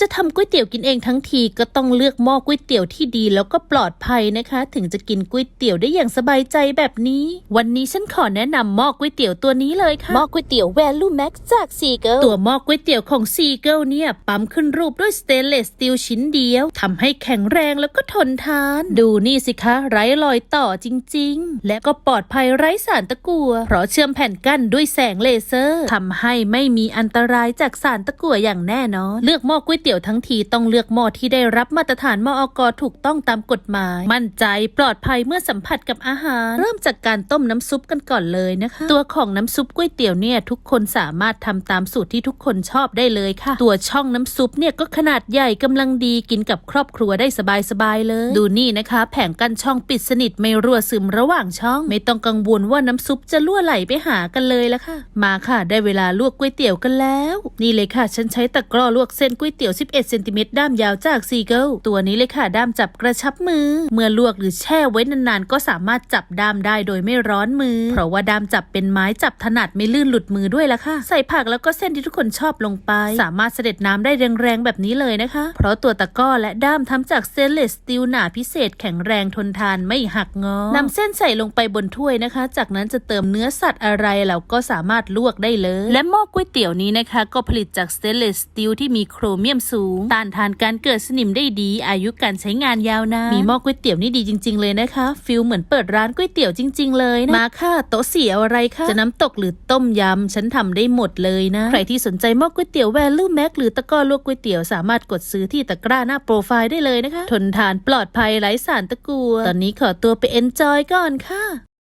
จะทำก๋วยเตี๋ยวกินเองทั้งทีก็ต้องเลือกหม้อก๋วยเตี๋ยวที่ดีแล้วก็ปลอดภัยนะคะ ถึงจะกินก๋วยเตี๋ยวได้อย่างสบายใจแบบนี้ วันนี้ฉันขอแนะนำหม้อก๋วยเตี๋ยวตัวนี้เลยค่ะหม้อก๋วยเตี๋ยว Value Max จากซีเกิลตัวหม้อก๋วยเตี๋ยวของซีเกิลเนี่ยปั๊มขึ้นรูปด้วยสเตนเลสสตีลชิ้นเดียวทำให้แข็งแรงแล้วก็ทนทาน ดูนี่สิคะ ไร้รอยต่อจริง ๆ และก็ปลอดภัยไร้สารตะกั่วเพราะเชื่อมแผ่นกั้นด้วยแสงเลเซอร์ทำให้ไม่มีอันตรายจากสารตะกั่วอย่างแน่นอนเลือกหม้อก๋วยเตี๋ยวตี๋ยวทั้งทีต้องเลือกหม้อที่ได้รับมาตรฐานมอกถูกต้องตามกฎหมาย มั่นใจปลอดภัยเมื่อสัมผัสกับอาหาร เริ่มจากการต้มน้ำซุปกันก่อนเลยนะคะ ตัวของน้ำซุปก๋วยเตี๋ยวเนี่ยทุกคนสามารถทำตามสูตรที่ทุกคนชอบได้เลยค่ะ ตัวช่องน้ำซุปเนี่ยก็ขนาดใหญ่กำลังดีกินกับครอบครัวได้สบายๆเลย ดูนี่นะคะ แผงกั้นช่องปิดสนิทไม่รั่วซึมระหว่างช่อง ไม่ต้องกังวลว่าน้ำซุปจะรั่วไหลไปหากันเลยละค่ะ มาค่ะ ได้เวลาลวกก๋วยเตี๋ยวกันแล้ว นี่เลยค่ะ ฉันใช้ตะกร้อลวกเส้นก๋วยเตี๋ยว11เซนติเมตรด้ามยาวจากซีเกิลตัวนี้เลยค่ะด้ามจับกระชับมือ เมื่อลวกหรือแช่ไว้นานๆ ก็สามารถจับด้ามได้โดยไม่ร้อนมือ เพราะว่าด้ามจับเป็นไม้จับถนัดไม่ลื่นหลุดมือด้วยละค่ะ ใส่ผักแล้วก็เส้นที่ทุกคนชอบลงไป สามารถเสด็จน้ำได้แรงๆแบบนี้เลยนะคะ เพราะตัวตะก้อและด้ามทำจากสเตนเลสสตีลหนาพิเศษแข็งแรงทนทานไม่หักงอนำเส้นใส่ลงไปบนถ้วยนะคะ จากนั้นจะเติมเนื้อสัตว์อะไรเราก็สามารถลวกได้เลย และหม้อก๋วยเตี๋ยวนี้นะคะ ก็ผลิตจากสเตนเลสสตีลที่มีโครเมียมสูง ต้านทานการเกิดสนิมได้ดี อายุการใช้งานยาวนานมีหม้อก๋วยเตี๋ยวนี่ดีจริง ๆ เลยนะคะฟิลเหมือนเปิดร้านก๋วยเตี๋ยวจริง ๆ เลยนะมาค่ะโต๊ะเสียอะไรคะจะน้ำตกหรือต้มยำฉันทำได้หมดเลยนะ ใครที่สนใจหม้อก๋วยเตี๋ยว Value Max หรือตะกร้อลวกก๋วยเตี๋ยวสามารถกดซื้อที่ตะกร้าหน้าโปรไฟล์ได้เลยนะคะ ทนทานปลอดภัยไร้สารตะกัว ตอนนี้ขอตัวไปเอนจอยก่อนค่ะ